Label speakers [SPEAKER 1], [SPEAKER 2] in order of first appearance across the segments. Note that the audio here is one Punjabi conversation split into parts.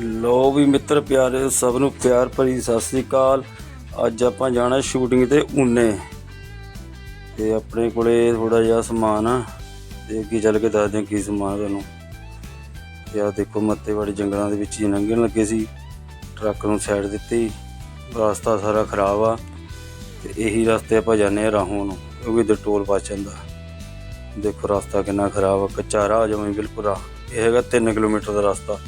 [SPEAKER 1] ਲੋ ਵੀ ਮਿੱਤਰ ਪਿਆਰੇ, ਸਭ ਨੂੰ ਪਿਆਰ ਭਰੀ ਸਤਿ ਸ੍ਰੀ ਅਕਾਲ। ਅੱਜ ਆਪਾਂ ਜਾਣਾ ਸ਼ੂਟਿੰਗ ਤੇ ਉਨੇ ਤੇ ਆਪਣੇ ਕੋਲੇ ਥੋੜਾ ਜਿਹਾ ਸਮਾਨ ਆ। ਤੇ ਅੱਗੇ ਚੱਲ ਕੇ ਦੱਸਦੇ ਹਾਂ ਕੀ ਸਮਾਨ ਤੁਹਾਨੂੰ। ਤੇ ਆਹ ਦੇਖੋ ਮੱਤੇ ਜੰਗਲਾਂ ਦੇ ਵਿੱਚ ਹੀ ਲੰਘਣ ਲੱਗੇ ਸੀ। ਟਰੱਕ ਨੂੰ ਸਾਈਡ ਦਿੱਤੀ। ਰਸਤਾ ਸਾਰਾ ਖਰਾਬ ਆ। ਤੇ ਇਹੀ ਰਸਤੇ ਆਪਾਂ ਜਾਂਦੇ ਆ ਰਾਹੋਂ ਨੂੰ ਕਿਉਂਕਿ ਇੱਧਰ ਟੋਲ ਬਚ ਜਾਂਦਾ ਦੇਖੋ ਰਸਤਾ ਕਿੰਨਾ ਖਰਾਬ ਆ, ਕੱਚਾ ਰਾਹ ਜਮੇ ਬਿਲਕੁਲ ਆ ਇਹ ਹੈਗਾ 3 ਕਿਲੋਮੀਟਰ ਦਾ ਰਸਤਾ।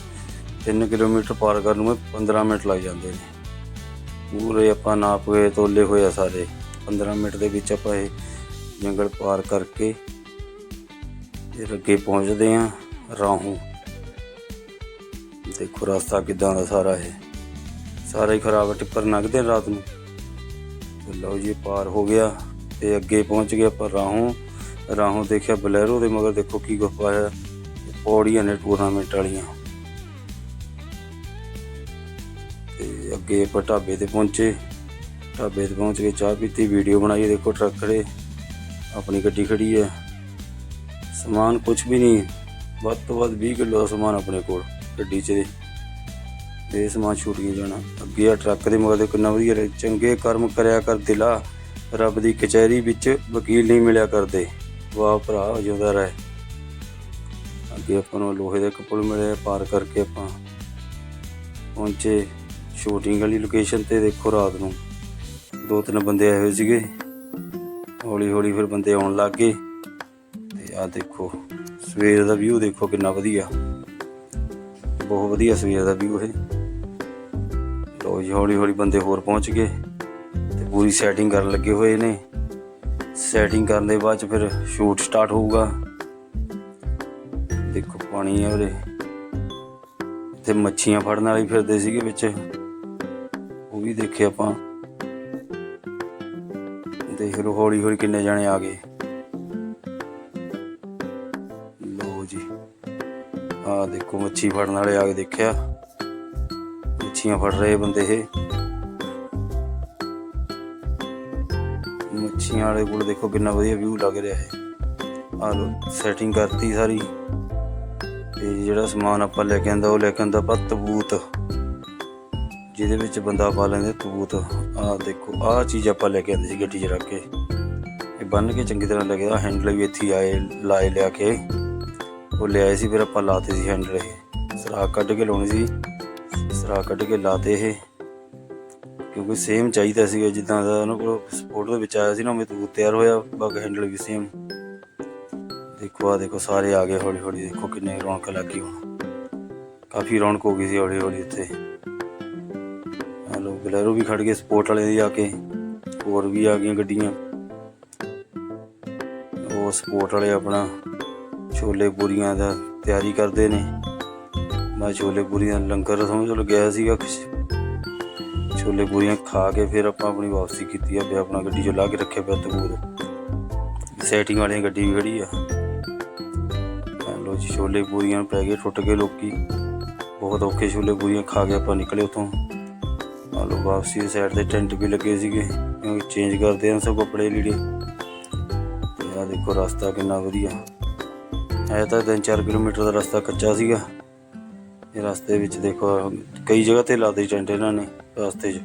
[SPEAKER 1] 3 ਕਿਲੋਮੀਟਰ ਪਾਰ ਕਰਨ ਨੂੰ 15 ਮਿੰਟ ਲੱਗ ਜਾਂਦੇ ਨੇ। ਪੂਰੇ ਆਪਾਂ ਨਾਪ ਗਏ, ਤੋਲੇ ਹੋਏ ਆ ਸਾਰੇ। 15 ਮਿੰਟ ਦੇ ਵਿੱਚ ਆਪਾਂ ਇਹ ਜੰਗਲ ਪਾਰ ਕਰਕੇ ਫਿਰ ਅੱਗੇ ਪਹੁੰਚਦੇ ਆ ਰਾਹੋਂ। ਦੇਖੋ ਰਸਤਾ ਕਿਦਾਂ ਦਾ ਸਾਰਾ ਇਹ। ਸਾਰਾ ਹੀ ਖਰਾਬ ਆ, ਟਿੱਪਰ ਲੰਘਦੇ ਨੇ ਰਾਤ ਨੂੰ। ਲਓ ਜੀ, ਪਾਰ ਹੋ ਗਿਆ ਤੇ ਅੱਗੇ ਪਹੁੰਚ ਗਏ ਆਪਾਂ ਰਾਹੋਂ। ਰਾਹੋਂ ਦੇਖਿਆ ਬਲੈਰੋ ਦੇ ਮਗਰ ਦੇਖੋ ਕੀ ਗੁਫਾ ਹੈ ਪੌੜੀਆਂ ਨੇ ਟੂਰਨਾਮੈਂਟ ਵਾਲੀਆਂ। ਤੇ ਅੱਗੇ ਆਪਾਂ ਢਾਬੇ ਤੇ ਪਹੁੰਚੇ। ਢਾਬੇ ਤੇ ਪਹੁੰਚ ਕੇ ਚਾਹ ਪੀਤੀ ਵੀਡੀਓ ਬਣਾਈ ਦੇਖੋ ਟਰੱਕ ਖੜੇ ਆਪਣੀ ਗੱਡੀ ਖੜੀ ਹੈ। ਸਮਾਨ ਕੁਝ ਵੀ ਨਹੀਂ। ਵੱਧ ਤੋਂ ਵੱਧ 20 ਕਿਲੋ ਦਾ ਸਮਾਨ ਆਪਣੇ ਕੋਲ, ਗੱਡੀ 'ਚ ਇਹ ਸਮਾਨ ਛੂਟ ਗਿਆ ਜਾਣਾ। ਅੱਗੇ ਆ ਟਰੱਕ ਦੇ ਮਗਰ ਦੇ ਕਿੰਨਾ ਵਧੀਆ ਰਿਹਾ। ਚੰਗੇ ਕਰਮ ਕਰਿਆ ਕਰ ਦਿਲਾ। ਰੱਬ ਦੀ ਕਚਹਿਰੀ ਵਿੱਚ ਵਕੀਲ ਨਹੀਂ ਮਿਲਿਆ ਕਰਦੇ। ਵਾਹ ਭਰਾ, ਜਿਉਂਦਾ ਰਹੇ। ਅੱਗੇ ਆਪਾਂ ਨੂੰ ਲੋਹੇ ਦੇ ਇੱਕ ਪੁਲ ਮਿਲਿਆ, ਪਾਰ ਕਰਕੇ ਆਪਾਂ ਪਹੁੰਚੇ। ਸ਼ੂਟਿੰਗ ਵਾਲੀ ਲੋਕੇਸ਼ਨ ਤੇ ਦੇਖੋ ਰਾਤ ਨੂੰ। ਦੋ ਤਿੰਨ ਬੰਦੇ ਆਏ ਹੋਏ ਸੀਗੇ। ਹੌਲੀ ਹੌਲੀ ਫਿਰ ਬੰਦੇ ਆਉਣ ਲੱਗ ਗਏ। ਤੇ ਆ ਦੇਖੋ, ਸਵੇਰ ਦਾ ਵਿਊ ਦੇਖੋ ਕਿੰਨਾ ਵਧੀਆ। ਬਹੁਤ ਵਧੀਆ ਸਵੇਰ ਦਾ ਵਿਊ ਹੈ ਲੋ ਜੀ, ਹੌਲੀ ਹੌਲੀ ਬੰਦੇ ਹੋਰ ਪਹੁੰਚ ਗਏ। ਤੇ ਪੂਰੀ ਸੈਟਿੰਗ ਕਰਨ ਲੱਗੇ ਹੋਏ ਨੇ। ਸੈਟਿੰਗ ਕਰਨ ਦੇ ਬਾਅਦ ਚ ਫਿਰ ਸ਼ੂਟ ਸਟਾਰਟ ਹੋਊਗਾ। ਦੇਖੋ ਪਾਣੀ ਹੈ ਉਰੇ। ਤੇ ਮੱਛੀਆਂ ਫੜਨ ਵਾਲੇ ਫਿਰਦੇ ਸੀਗੇ ਵਿੱਚ। ਉਹ ਵੀ ਦੇਖੇ ਆਪਾਂ। ਦੇਖ ਲਓ ਹੌਲੀ ਹੌਲੀ ਕਿੰਨੇ ਜਾਣੇ ਆ ਗਏ। ਲੋ ਜੀ ਆ ਦੇਖੋ, ਮੱਛੀ ਫੜਨ ਵਾਲੇ ਆ ਕੇ ਦੇਖਿਆ। ਮੱਛੀਆਂ ਫੜ ਰਹੇ ਬੰਦੇ ਇਹ। ਮੱਛੀਆਂ ਵਾਲੇ ਕੋਲ ਦੇਖੋ ਕਿੰਨਾ ਵਧੀਆ ਵਿਊ ਲੱਗ ਰਿਹਾ ਹੈ ਆ ਲੋ ਸੈਟਿੰਗ ਕਰਤੀ ਸਾਰੀ। ਤੇ ਜਿਹੜਾ ਸਮਾਨ ਆਪਾਂ ਲੈ ਕੇ ਆਂਦਾ, ਉਹ ਲੈ ਕੇ ਆਂਦਾ ਆਪਾਂ ਤਬੂਤ ਜਿਹਦੇ ਵਿੱਚ ਬੰਦਾ ਪਾ ਲੈਂਦੇ ਤਬੂਤ ਆ ਦੇਖੋ ਆ ਚੀਜ਼ ਆਪਾਂ ਲੈ ਕੇ ਆਂਦੇ ਸੀ ਗੱਡੀ 'ਚ ਰੱਖ ਕੇ ਇਹ ਬੰਨ ਕੇ ਚੰਗੀ ਤਰ੍ਹਾਂ ਲੱਗਿਆ ਹੈਂਡਲ ਵੀ ਇੱਥੇ ਹੀ ਆਏ ਲਾਏ ਲਿਆ ਕੇ ਉਹ ਲਿਆਏ ਸੀ ਫਿਰ ਆਪਾਂ ਲਾਤੇ ਸੀ ਹੈਂਡਲ ਇਹ ਸਰਾਖ ਕੱਢ ਕੇ ਲਾਉਣੀ ਸੀ ਸਰਾਖ ਕੱਢ ਕੇ ਲਾਤੇ ਇਹ ਕਿਉਂਕਿ ਸੇਮ ਚਾਹੀਦਾ ਸੀਗਾ ਜਿੱਦਾਂ ਦਾ ਉਹਨਾਂ ਕੋਲ ਸਪੋਰਟ ਦੇ ਵਿੱਚ ਆਇਆ ਸੀ ਨਾ ਉਵੇਂ ਤਬੂਤ ਤਿਆਰ ਹੋਇਆ ਬਾਕੀ ਹੈਂਡਲ ਵੀ ਸੇਮ ਦੇਖੋ ਆ ਦੇਖੋ ਸਾਰੇ ਆ ਗਏ ਹੌਲੀ ਹੌਲੀ ਦੇਖੋ ਕਿੰਨੇ ਰੌਣਕ ਲੱਗੀ ਹੁਣ ਕਾਫੀ ਰੌਣਕ ਹੋ ਗਈ ਸੀ ਹੌਲੀ ਹੌਲੀ ਇੱਥੇ ਆ ਲੋ ਬਲੈਰੋ ਵੀ ਖੜ ਗਏ ਸਪੋਰਟ ਵਾਲੇ ਦੀ ਆ ਕੇ, ਹੋਰ ਵੀ ਆ ਗਈਆਂ ਗੱਡੀਆਂ। ਉਹ ਸਪੋਰਟ ਵਾਲੇ ਆਪਣਾ ਛੋਲੇ ਪੂਰੀਆਂ ਦਾ ਤਿਆਰੀ ਕਰਦੇ ਨੇ। ਮੈਂ ਛੋਲੇ ਪੂਰੀਆਂ ਲੰਗਰ ਸਮਝ ਲੱਗਿਆ ਸੀਗਾ ਕੁਛ। ਛੋਲੇ ਪੂਰੀਆਂ ਖਾ ਕੇ ਫਿਰ ਆਪਾਂ ਆਪਣੀ ਵਾਪਸੀ ਕੀਤੀ ਆ ਵੀ ਆਪਣਾ ਗੱਡੀ 'ਚੋਂ ਲਾ ਕੇ ਰੱਖਿਆ ਪਿਆ ਤਬੂਤ ਸੈਟਿੰਗ ਵਾਲੀ ਗੱਡੀ ਵੀ ਖੜੀ ਆ। ਆ ਲੋ ਜੀ, ਛੋਲੇ ਪੂਰੀਆਂ ਪੈ ਗਏ ਟੁੱਟ ਗਏ ਲੋਕੀ। ਬਹੁਤ ਔਖੇ ਛੋਲੇ ਪੂਰੀਆਂ ਖਾ ਕੇ ਆਪਾਂ ਨਿਕਲੇ ਉਤੋਂ ਆ ਵਾਪਸੀ ਸਾਈਡ ਤੇ ਟੈਂਟ ਵੀ ਲੱਗੇ ਸੀਗੇ ਕਿਉਂਕਿ ਚੇਂਜ ਕਰਦੇ ਆ ਸਭ ਕੱਪੜੇ ਲੀੜੇ। ਤੇ ਆ ਦੇਖੋ ਰਸਤਾ ਕਿੰਨਾ ਵਧੀਆ। ਹੈ ਤਾਂ 3-4 ਕਿਲੋਮੀਟਰ ਦਾ ਰਸਤਾ ਕੱਚਾ ਸੀਗਾ। ਇਹ ਰਸਤੇ ਵਿੱਚ ਦੇਖੋ, ਕਈ ਜਗ੍ਹਾ ਤੇ ਲਾਦੇ ਟੈਂਟ ਇਹਨਾਂ ਨੇ ਰਸਤੇ 'ਚ।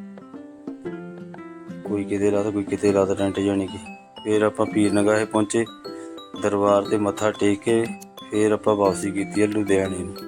[SPEAKER 1] ਕੋਈ ਕਿਤੇ ਲਾਦਾ, ਕੋਈ ਕਿਤੇ ਲਾਦਾ ਟੈਂਟ ਜਾਣੀ ਕਿ। ਫਿਰ ਆਪਾਂ ਪੀਰ ਨਗਾਹੇ ਪਹੁੰਚੇ, ਦਰਬਾਰ ਤੇ ਮੱਥਾ ਟੇਕ ਕੇ, ਫਿਰ ਆਪਾਂ ਵਾਪਸੀ ਕੀਤੀ ਹੈ ਲੁਧਿਆਣੇ ਨੂੰ।